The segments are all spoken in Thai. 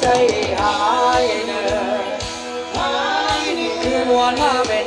ใจหายเนื้อหายนี่คือมวันมาเป็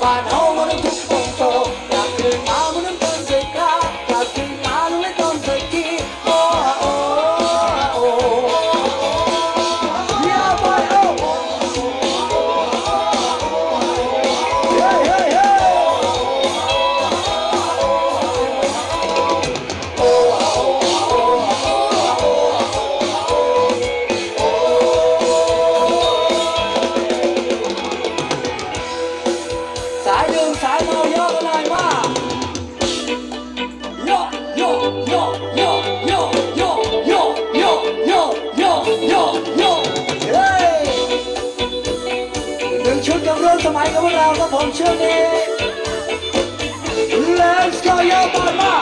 Five. ชุดกับรุ่สมัยกับเราครับผมชื่อนี้ Let's go ยอดมา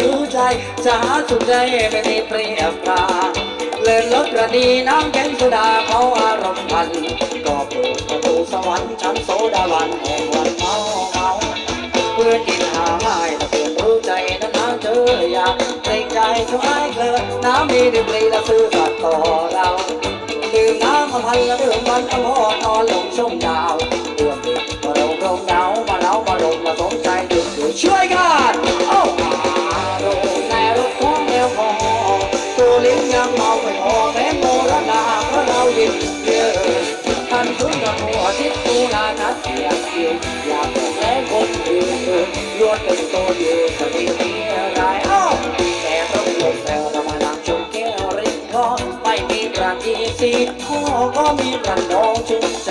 รู้ใจจะหาสุดใจไม่มีเปรียบปราเลื่อนรถกระดีน้ำแกงโซดาเขาอารมณ์พันก็เปิดประตูสวรรค์ชั้นโซดาวันแห่งวันเมาเมาเพื่อกินหาไม่แต่เพื่อนรู้ใจนั้นหาเจออยากเกรงใจเขาไอ้เกลินน้ำมีดื่มรีและซื้อสัตย์ต่อเราดื่มน้ำมาพันและดื่มมันอมรนอนลงชมดาวเรื่องเด็กมาลงโรงเงามาเล้ามาลงมาสมใจดื่มดื่ม ช่วยกันโอ้มาลงในรถของแนวพอตัวลิ้นยังเมาไม่พอแม้โมรณาเพราะเรายิ้มเยอะท่านทุนกับหัวทิศตูนานัดอยากกินอยากบอกแล้คนอื่นล้วนเป็นตัวเดียวจะมีมีอะไรเอ้าแต่ต้องลงแล้วเรามานั่งชมแก้วริมคอไม่มีประทีสีพ่อก็มีประนองชุ่มใจ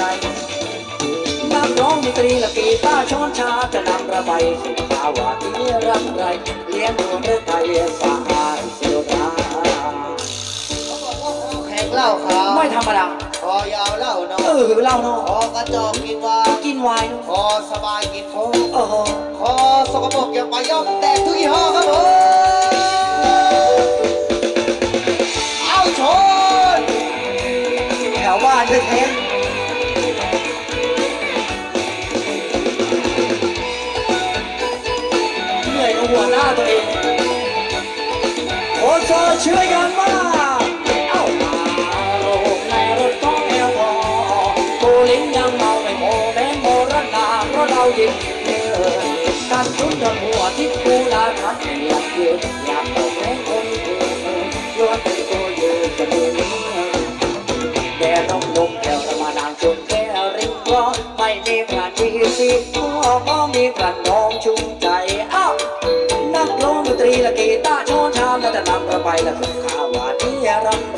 นักร้องดนตรีและกีตาร์ช้อนชาจะนำระบายสุขาวาที่รำไรเลี้ยงดูเรื่องไทยสะอาดเสียวดาแข่งเหล้าขาวไม่ธรรมดาคอยาวเหล้าน้อเออเล่าเนาะคอกระจอกกินวานกินไวน์เนาะคอสบายกินโค้กเออคอสกปรกอย่าไปย่อมแดกทุกยี่ห้อครับผมเอาชนแถวบ้านแท้ ตัวเองโอ้เธอช่วยกันมาเอ้ามาลงในรถของแอลกอฮอล์ตัวลิ้นยังเมาไม่โมแม้โมรณาเพราะเรายิ่งเยอการชุนจนหัวที่กูลาทันอยากยืนอยาก ละสุขาวาที่รำ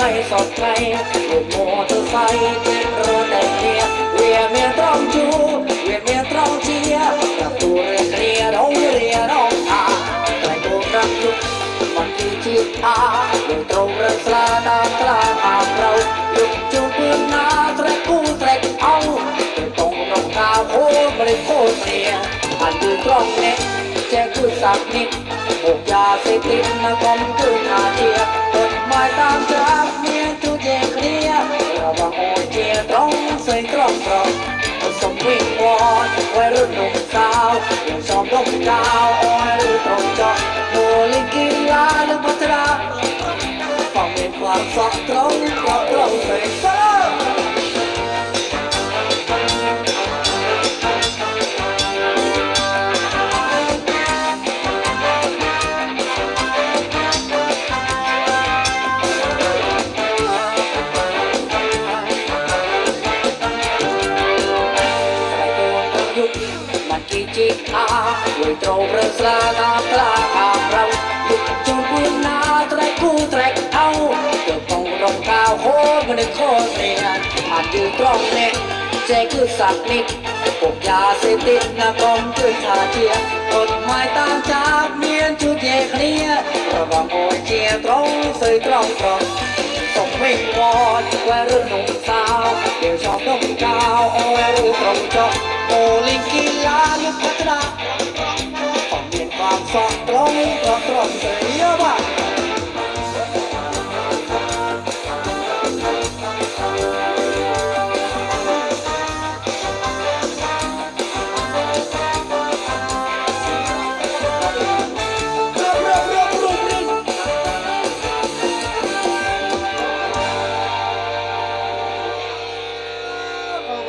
មិនសតថ្ងៃរថម៉ូតូស័យរត់តែគ្នាវាមានត្រង់ជួវាមានត្រង់ជាប្រទូរគ្នារងរៀរងអាតែគូកាប់ជុកមិនទីជាអាយើងត្រូវរកស្លាតាមក្លាអាប្រោលោកជួបណាត្រេកគូត្រេកអោត្រង់ក្នុងកាវអូបរិភោគគ្នាអានគឺត្រង់នេះចេះគឺសាប់នេះមកយ៉ាសេទីណាកុំគឺថាជា บ่ายตาม่ได้โคตรเสียอันดือกเน็ตแจ้คือสักนิดพวกยาเมียกฎหมายตางเมียเจเคลียร์ระวังโอเจียตรงใส่กล้องกรองผสมวิ่งวอนวัยรุ่นหนุ่มสาวยังชอบลมดาวอ้อยหรือตรงจอกโมลิกีฬาหรือพัฒนาฟังเป็นความสอบตรงกับตรงใส่ แตรกเอาเกือบต้องรองกาโหมันในโคตรเรียนอ่านดูกล้องเน็ตแจคือสักนิดพวกยาเสพติดนะกองคือขาเทียกฎหมายตามจับเมียนจุดเยเคลียระวังโอยเจียตรงเสยตรง